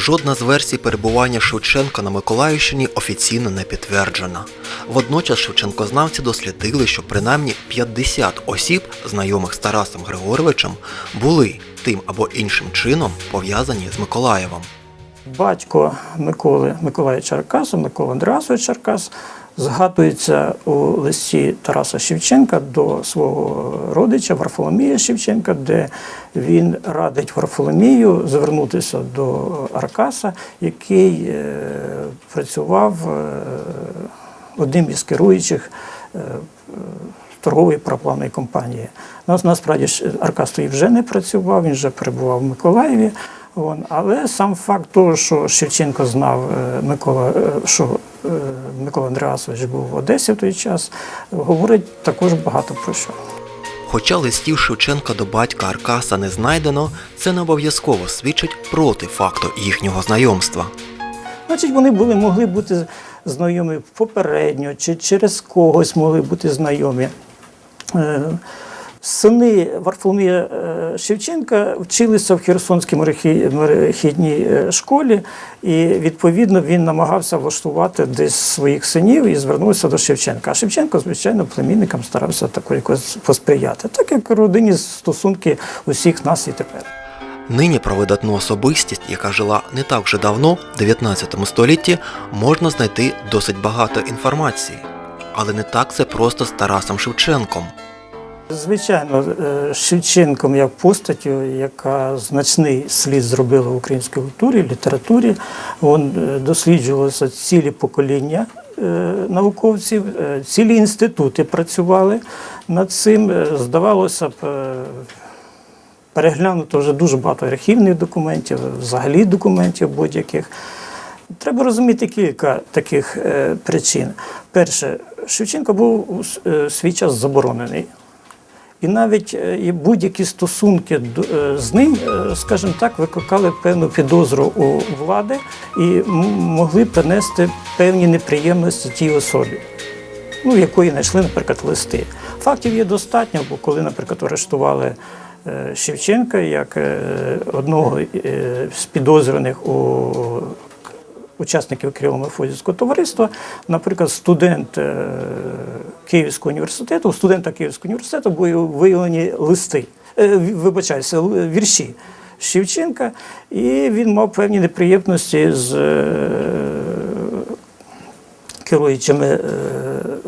Жодна з версій перебування Шевченка на Миколаївщині офіційно не підтверджена. Водночас Шевченкознавці дослідили, що принаймні 50 осіб, знайомих з Тарасом Григоровичем, були тим або іншим чином пов'язані з Миколаєвом. Батько Миколи Миколая Черкаса, Микола Андрасович Черкас, згадується у листі Тараса Шевченка до свого родича Варфоломія Шевченка, де він радить Варфоломію звернутися до Аркаса, який е, працював е, одним із керуючих е, торгової параплавної компанії. Нас насправді Аркас тоді вже не працював, він вже перебував в Миколаєві. Але сам факт того, що Шевченко знав е, Микола, е, що е, Микола Андреасович був в Одесі в той час, говорить також багато про що. Хоча листів Шевченка до батька Аркаса не знайдено, це не обов'язково свідчить проти факту їхнього знайомства. Значить, вони були, могли бути знайомі попередньо, чи через когось могли бути знайомі. Сини Варфоломія е, Шевченка вчилися в Херсонській морехі- морехідній е, школі, і відповідно він намагався влаштувати десь своїх синів і звернувся до Шевченка. А Шевченко, звичайно, племінникам старався також якось посприяти, так як родинні стосунки усіх нас і тепер. Нині про видатну особистість, яка жила не так вже давно, в 19 столітті, можна знайти досить багато інформації. Але не так це просто з Тарасом Шевченком. Звичайно, е, Шевченком як постаттю, яка значний слід зробила в українській культурі, літературі, він е, досліджувалося цілі покоління е, науковців, цілі інститути працювали над цим. Здавалося б, переглянуто вже дуже багато архівних документів, взагалі документів будь-яких. Треба розуміти кілька таких причин. Перше, Шевченко був у свій час заборонений. І навіть е, будь-які стосунки е, з ним, е, скажімо так, викликали певну підозру у влади і могли принести певні неприємності тій особі, ну, якої знайшли, наприклад, листи. Фактів є достатньо, бо коли, наприклад, арештували Шевченка як одного з підозрюваних у учасників Києво-Мефодівського товариства, наприклад, студент е, Київського університету, у студента Київського університету були виявлені листи, е, вибачаюся, вірші Шевченка, і він мав певні неприємності з е, керуючими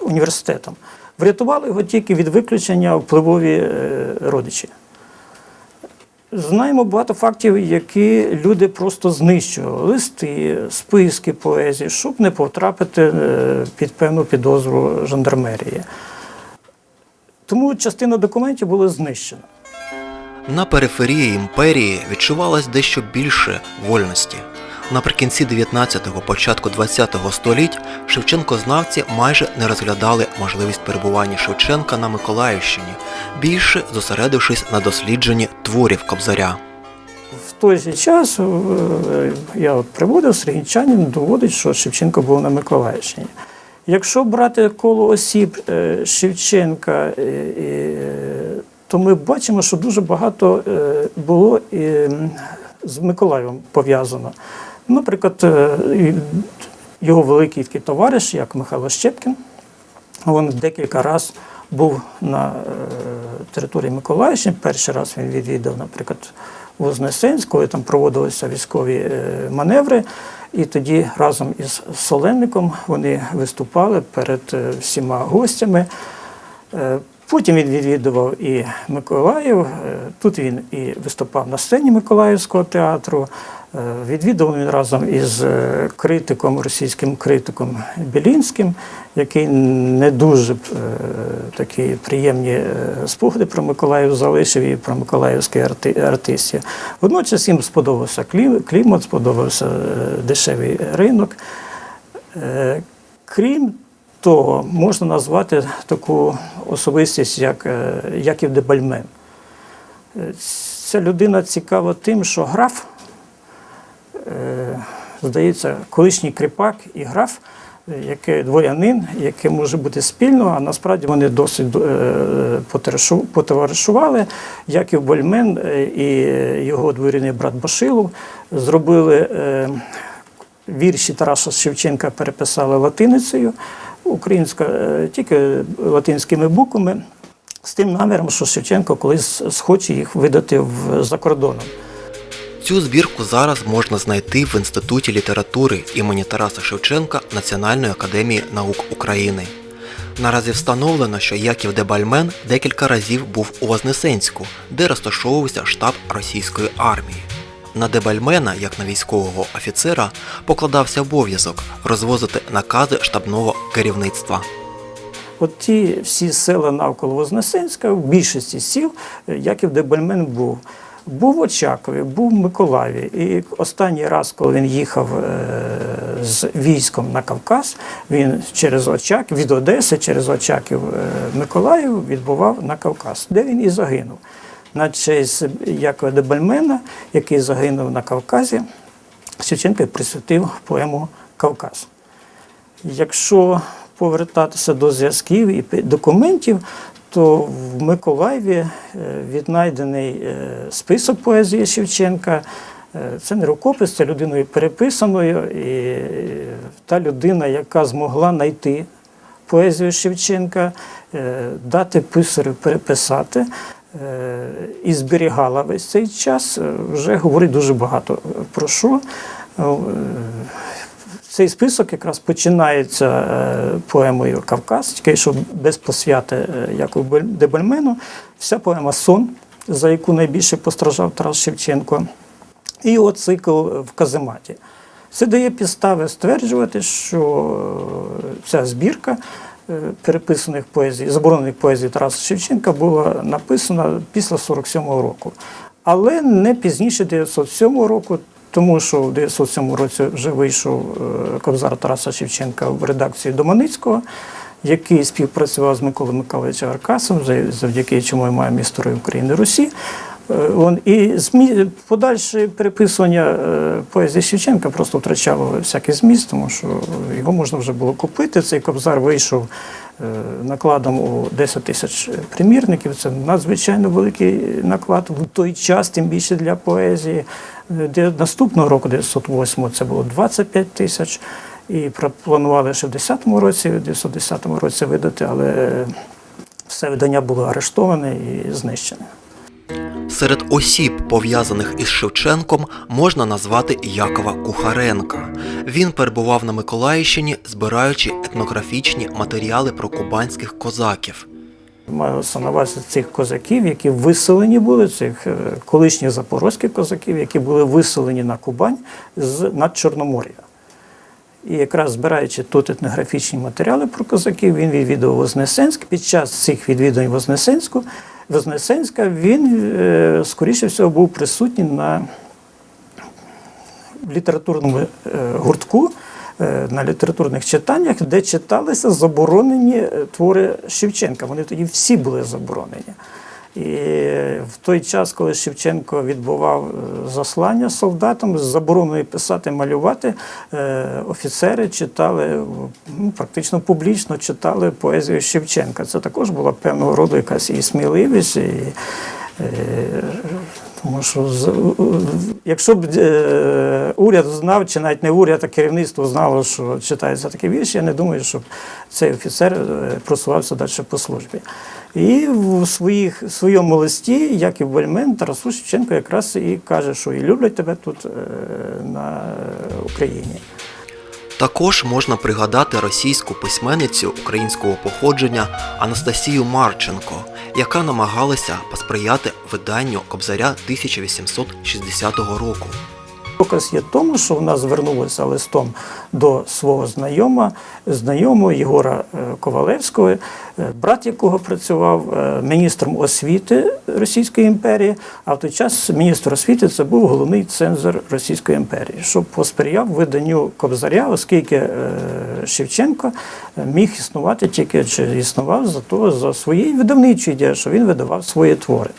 університетом. Врятували його тільки від виключення впливові родичі. Знаємо багато фактів, які люди просто знищували листи, списки поезії, щоб не потрапити е, під певну підозру жандармерії. Тому частина документів була знищена. На периферії імперії відчувалось дещо більше вольності. Наприкінці 19-го, початку 20-го століть Шевченкознавці майже не розглядали можливість перебування Шевченка на Миколаївщині, більше зосередившись на дослідженні творів Кобзаря. В той же час е, я от приводив Сергійчанин, доводить, що Шевченко був на Миколаївщині. Якщо брати коло осіб е, Шевченка, е, то ми бачимо, що дуже багато було з Миколаєвом пов'язано. Наприклад, е, його великий товариш, як Михайло Щепкін, він декілька разів був на е, території Миколаївщини. Перший раз він відвідав, наприклад, Вознесенськ, коли там проводилися військові е, маневри. І тоді разом із Соленником вони виступали перед всіма гостями. Потім він відвідував і Миколаїв. е, Тут він і виступав на сцені Миколаївського театру. Е, Відвідував він разом із е, критиком, російським критиком Білінським, який не дуже такі приємні спогади про Миколаїв залишив і про миколаївських арти- артистів. Водночас їм сподобався клімат, сподобався дешевий ринок. Крім того, можна назвати таку особистість, як е, Яків де Бальмен. Е, Ця людина цікава тим, що граф, е, здається, колишній кріпак і граф яке дворянин, яке може бути спільно, а насправді вони досить потоваришували. Яків Больмен е, і його дворяний брат Башилов зробили вірші Тараса Шевченка переписали латиницею, українська е, тільки латинськими буквами, з тим наміром, що Шевченко колись схоче їх видати в, за кордоном. Цю збірку зараз можна знайти в Інституті літератури імені Тараса Шевченка Національної академії наук України. Наразі встановлено, що Яків Дебальмен декілька разів був у Вознесенську, де розташовувався штаб російської армії. На Дебальмена, як на військового офіцера, покладався обов'язок розвозити накази штабного керівництва. От ті всі села навколо Вознесенська, в більшості сіл е, Яків Дебальмен був. Був в Очакові, був в Миколаєві. І останній раз, коли він їхав е, з військом на Кавказ, він через Очаків, від Одеси через Очаків е, Миколаїв відбував на Кавказ, де він і загинув. На честь Якова Дебальмена, який загинув на Кавказі, Шевченко присвятив поему Кавказ. Якщо повертатися до зв'язків і документів, то в Миколаєві е, віднайдений е, список поезії Шевченка. Е, Це не рукопис, це людиною переписаною, і та людина, яка змогла знайти поезію Шевченка, дати писарю переписати і зберігала весь цей час, е, вже говорить дуже багато про що. Е, цей список якраз починається е, поемою Кавказ, тільки що без посвяти е, Якову Бель- Дебальмену. Вся поема Сон, за яку найбільше постраждав Тарас Шевченко, і його цикл в казематі. Це дає підстави стверджувати, що е, ця збірка е, переписаних поезій, заборонених поезій Тараса Шевченка була написана після 47-го року. Але не пізніше 907 року, тому що в 907 році вже вийшов е, Кобзар Тараса Шевченка в редакції Доманицького, який співпрацював з Миколою Миколаївичем Аркасом, завдяки чому ми маємо історію України і Русі. Е, і подальше переписування е, поезії Шевченка просто втрачало всякий зміст, тому що його можна вже було купити. Цей кобзар вийшов е, накладом у 10 тисяч примірників. Це надзвичайно великий наклад в той час, тим більше для поезії. Де наступного року, 908 це було 25 тисяч. І планували ще в 10-му році, в 910 році видати, але все видання було арештоване і знищене. Серед осіб, пов'язаних із Шевченком, можна назвати Якова Кухаренка. Він перебував на Миколаївщині, збираючи етнографічні матеріали про кубанських козаків. Малося на цих козаків, які виселені були, цих е, колишніх запорозьких козаків, які були виселені на Кубань з над Чорномор'я. І якраз збираючи тут етнографічні матеріали про козаків, він відвідував Вознесенськ. Під час цих відвідувань Вознесенську, Вознесенська він, е, скоріше всього, був присутній на літературному е, гуртку, е, на літературних читаннях, де читалися заборонені твори Шевченка. Вони тоді всі були заборонені. І в той час, коли Шевченко відбував е, заслання солдатам з забороною писати, малювати, е, офіцери читали ну, практично публічно читали поезію Шевченка. Це також була певного роду якась і сміливість, і, е, тому що якщо б уряд знав, чи навіть не уряд, а керівництво знало, що читається такі вірші, я не думаю, щоб цей офіцер просувався далі по службі. І в своїх, своєму листі, як і в Бальмен, Тарасу Шевченко якраз і каже, що і люблять тебе тут е, на Україні. Також можна пригадати російську письменницю українського походження Анастасію Марченко, яка намагалася посприяти виданню Кобзаря 1860 року. Доказ є тому, що вона звернулася листом до свого знайома, знайомого Єгора е, Ковалевського, е, брат якого працював е, міністром освіти Російської імперії, а в той час міністр освіти це був головний цензор Російської імперії, що посприяв виданню Кобзаря, оскільки Шевченко міг існувати тільки чи існував за то за своєю видавничою ідеєю, що він видавав свої твори.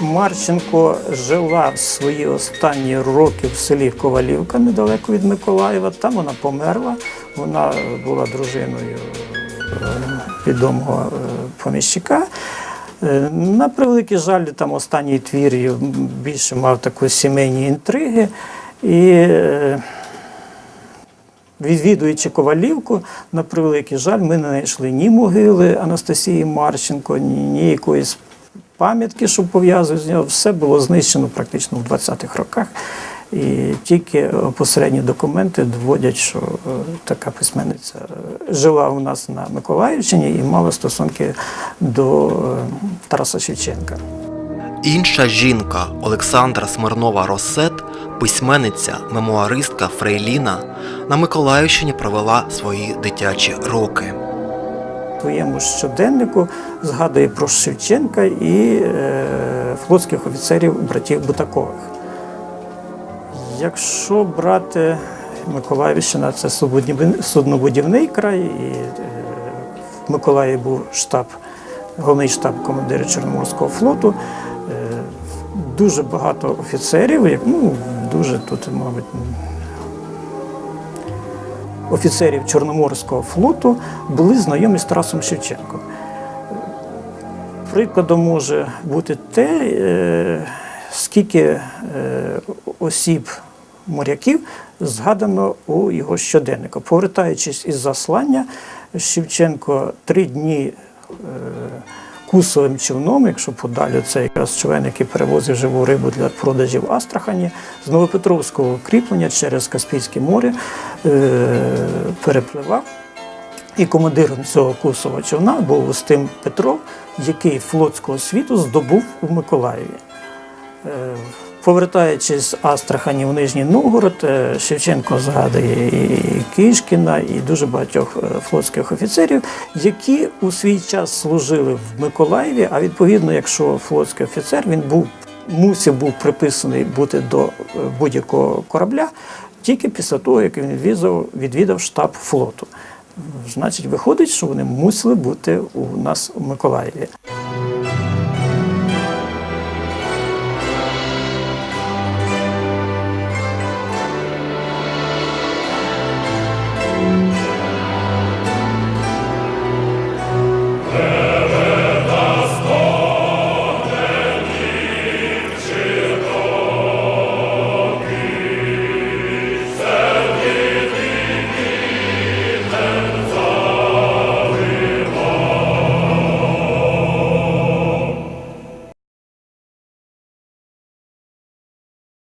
Марченко жила свої останні роки в селі Ковалівка, недалеко від Миколаєва. Там вона померла. Вона була дружиною е, відомого е, поміщика. Е, На превеликий жаль, там останній твір більше мав таку сімейні інтриги. І відвідуючи Ковалівку, на превеликий жаль, ми не знайшли ні могили Анастасії Марченко, ні якоїсь пам'ятки, що пов'язують з нього. Все було знищено практично в 20-х роках. І тільки посередні документи доводять, що е, така письменниця е, жила у нас на Миколаївщині і мала стосунки до е, Тараса Шевченка. Інша жінка Олександра Смирнова Росет, письменниця, мемуаристка Фрейліна, на Миколаївщині провела свої дитячі роки. В своєму щоденнику згадує про Шевченка і е, флотських офіцерів братів Бутакових. Якщо брати Миколаївщина, це суднобудівний- край, і е, в Миколаєві був штаб, головний штаб командира Чорноморського флоту. Е, Дуже багато офіцерів, ну, дуже тут, мабуть, офіцерів Чорноморського флоту були знайомі з Тарасом Шевченком. Прикладом може бути те, е, скільки е, осіб моряків згадано у його щоденнику. Повертаючись із заслання, Шевченко три дні е, кусовим човном, якщо подалі це якраз човен, який перевозив живу рибу для продажів в Астрахані, з Новопетровського кріплення через Каспійське море е, перепливав. І командиром цього курсового човна був Устим Петров, який флотського світу здобув у Миколаєві. Повертаючись з Астрахані в Нижній Новгород, е, Шевченко згадує і Кишкіна, і дуже багатьох е, флотських офіцерів, які у свій час служили в Миколаєві. А відповідно, якщо флотський офіцер він був мусив був приписаний бути до е, будь-якого корабля тільки після того, як він відвідав, відвідав штаб флоту. Значить, виходить, що вони мусили бути у нас у Миколаєві.